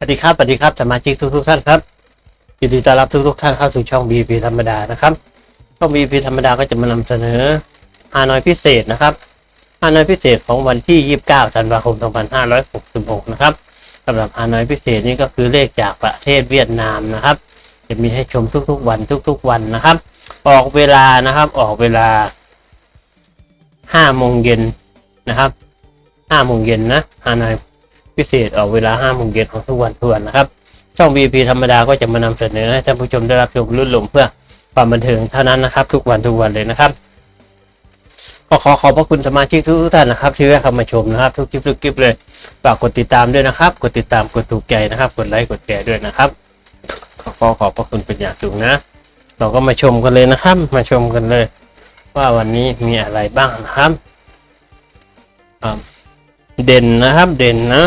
สวัสดีครับสวัสดีครับสมาชิกทุกทุกๆท่านครับยินดีต้อนรับทุกทุกๆท่านเข้าสู่ช่อง BP ธรรมดานะครับช่อง BP ธรรมดาก็จะมานำเสนอฮานอยพิเศษนะครับฮานอยพิเศษของวันที่ 29 ธันวาคม 2566 นะครับสำหรับฮานอยพิเศษนี้ก็คือเลขจากประเทศเวียดนามนะครับ จะมีให้ชมทุกๆวันทุกๆวันนะครับ ออกเวลานะครับออกเวลา5โมงเย็นนะครับ5โมงเย็นนะฮานอย พิเศษออกเวลา5โมงเย็นของทุกวันทุกวันนะครับ ช่อง VP ธรรมดาก็จะมานำเสนอให้ท่านผู้ชมได้รับชมรุ่นหลงเพื่อความบันเทิงเท่านั้นนะครับ ทุกวันทุกวันเลยนะครับก็ขอขอบพระคุณสมาชิกทุกท่านนะครับที่แวะเข้ามาชมนะครับ ทุกคลิปทุกคลิปเลยฝากกดติดตามด้วยนะครับ กดติดตามกดถูกใจนะครับ กดไลค์กดแชร์ด้วยนะครับขอขอบพระคุณเป็นอย่างสูงนะ เราก็มาชมกันเลยนะครับ มาชมกันเลย ว่าวันนี้มีอะไรบ้างนะครับ เด่นนะครับเด่นนะ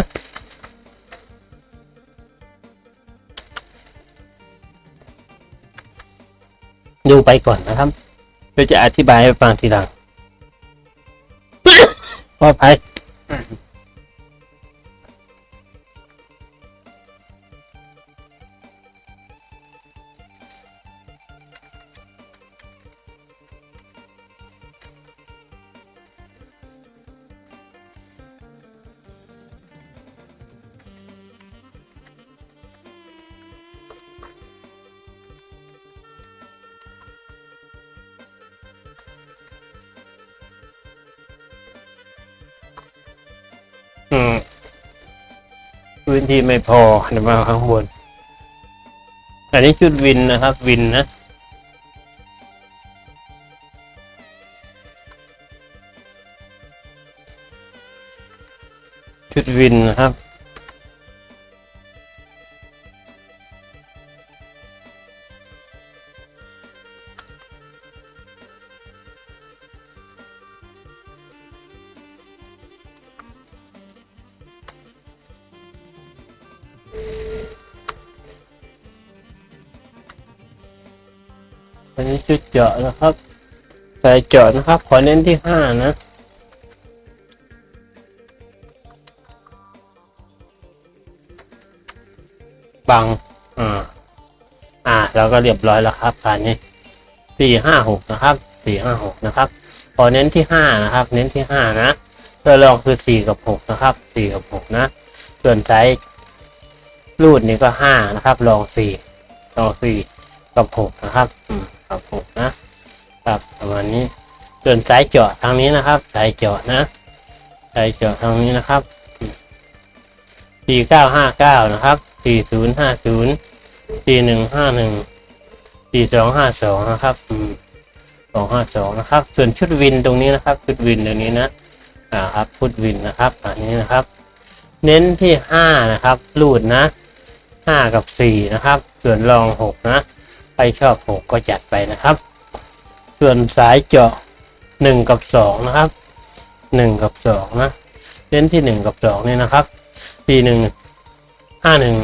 ดูไปก่อนนะครับเพื่อจะอธิบายให้ฟังทีหลังว่าไป อืมพื้นที่ไม่พอเดี๋ยวมาข้างบน อันนี้ชุดวินนะครับ วินนะชุดวินนะครับ อันนี้ชุดเจาะนะครับสายเจาะนะครับ ขอเน้นที่ห้านะบังอ่าอ่าเราก็เรียบร้อยแล้วครับการนี้สี่ห้าหกนะครับสี่ห้าหกนะครับ ขอเน้นที่ห้านะครับ เน้นที่ห้านะตัวรองคือสี่กับหกนะครับสี่กับหกนะส่วนไซส์รูดนี่ก็ห้านะครับ รองสี่รองสี่ กับหกนะครับอืมกับหกนะครับประมาณนี้ ส่วนสายเจาะทางนี้นะครับ สายเจาะนะ สายเจาะทางนี้นะครับสี่เก้าห้าเก้านะครับสี่ศูนย์ห้าศูนย์สี่หนึ่งห้าหนึ่งสี่สองห้าสองนะครับอืมสองห้าสองนะครับ ส่วนชุดวินตรงนี้นะครับ ชุดวินตรงนี้นะอ่าครับชุดวินนะครับอันนี้นะครับ เน้นที่ห้านะครับ รูดนะห้ากับสี่นะครับ ส่วนรองหกนะใค รชอบหกก็จัดไปนะครับ ส่วนสายเจาะหนึ่งกับสองนะครับหนึ่งกับสองนะเน้นที่หนึ่งกับสองนี่นะครับสี่หนึ่งห้าหนึ่ง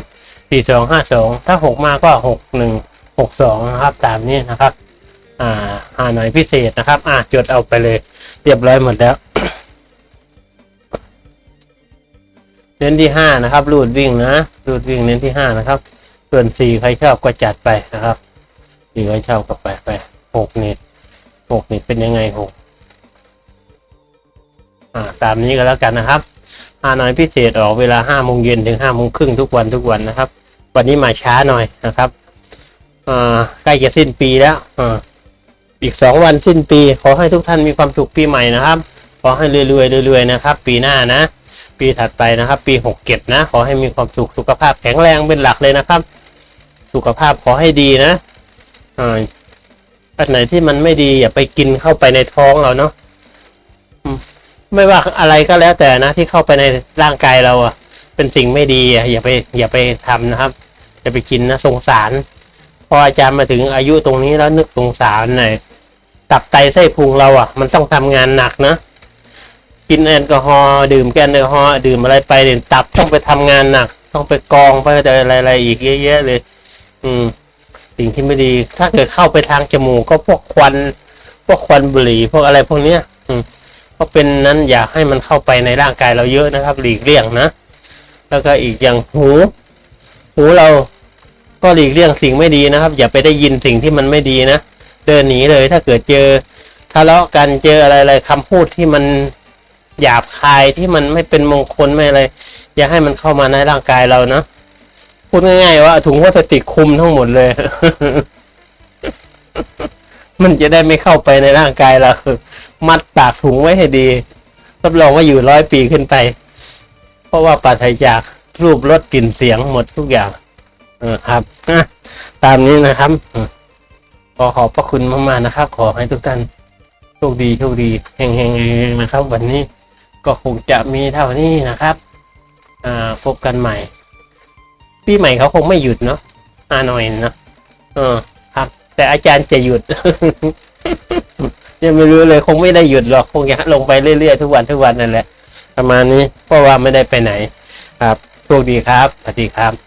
สี่สองห้าสองถ้าหกมาก็หกหนึ่งหกสองนะครับ ตามนี้นะครับ อ่าหาหน่อยพิเศษนะครับ อ่าจดเอาไปเลย เรียบร้อยหมดแล้วเน้นที่ห้านะครับรูดวิ่งนะรูดวิ่งเน้นที่ห้านะครับ ส่วนสี่ใครชอบก็จัดไปนะครับ สี่ใครชอบก็ไปไปหกเนี่หกเนี่เป็นยังไงหกอ่าตามนี้ก็แล้วกันนะครับอานอยพิเศษออกเวลาห้าโมงเย็นถึงห้าโมงครึ่งทุกวันทุกวันนะครับ วันนี้มาช้าหน่อยนะครับอ่าใกล้จะสิ้นปีแล้วอ่าอีกสองวันสิ้นปี ขอให้ทุกท่านมีความสุขปีใหม่นะครับ ขอให้รวยๆรวยๆนะครับ ปีหน้านะ ปีถัดไปนะครับ ปีหกเก็บนะ ขอให้มีความสุขสุขภาพแข็งแรงเป็นหลักเลยนะครับ สุขภาพขอให้ดีนะ อ่าอันไหนที่มันไม่ดีอย่าไปกินเข้าไปในท้องเราเนาะไม่ว่าอะไรก็แล้วแต่นะที่เข้าไปในร่างกายเราอะเป็นสิ่งไม่ดีอย่าไปอย่าไปทำนะครับ อย่าไปกินนะสงสาร พออาจารย์มาถึงอายุตรงนี้แล้วนึกสงสารหน่อยตับไตไส้พุงเราอะมันต้องทำงานหนักนะ กินแอลกอฮอล์ดื่มแอลกอฮอล์ดื่มอะไรไปเด่นตับต้องไปทำงานหนัก ต้องไปกองไปอะไรๆอีกเยอะแยะเลย อืม สิ่งที่ไม่ดี ถ้าเกิดเข้าไปทางจมูกก็พวกควัน พวกควันบุหรี่พวกอะไรพวกเนี้ยอืมเพราะเป็นนั้นอยากให้มันเข้าไปในร่างกายเราเยอะนะครับ หลีกเลี่ยงนะ แล้วก็อีกอย่างหู หูเราก็หลีกเลี่ยงสิ่งไม่ดีนะครับ อย่าไปได้ยินสิ่งที่มันไม่ดีนะเดินหนีเลย ถ้าเกิดเจอทะเลาะกันเจออะไรๆคำพูดที่มันหยาบคายที่มันไม่เป็นมงคลไม่อะไร อย่าให้มันเข้ามาในร่างกายเรานะ พูดง่ายๆว่าถุงพลาสติกคุมทั้งหมดเลย มันจะได้ไม่เข้าไปในร่างกายเรามัดปากถุงไว้ให้ดีรับรองว่าอยู่ร้อยปีขึ้นไป เพราะว่าปราศจากรูปรสกลิ่นเสียงหมดทุกอย่าง เออครับอะตามนี้นะครับขอขอบพระคุณมากๆนะครับ ขอให้ทุกท่านโชคดีโชคดีเฮงเฮงๆนะครับ วันนี้ก็คงจะมีเท่านี้นะครับ อ่าพบกันใหม่ ปีใหม่เขาคงไม่หยุดเนาะอาหน่อยเนาะเออครับ แต่อาจารย์จะหยุด ยังไม่รู้เลยคงไม่ได้หยุดหรอกคงจะลงไปเรื่อยๆทุกวันทุกวันนั่นแหละประมาณนี้เพราะว่าไม่ได้ไปไหน ครับโชคดีครับสวัสดีครับ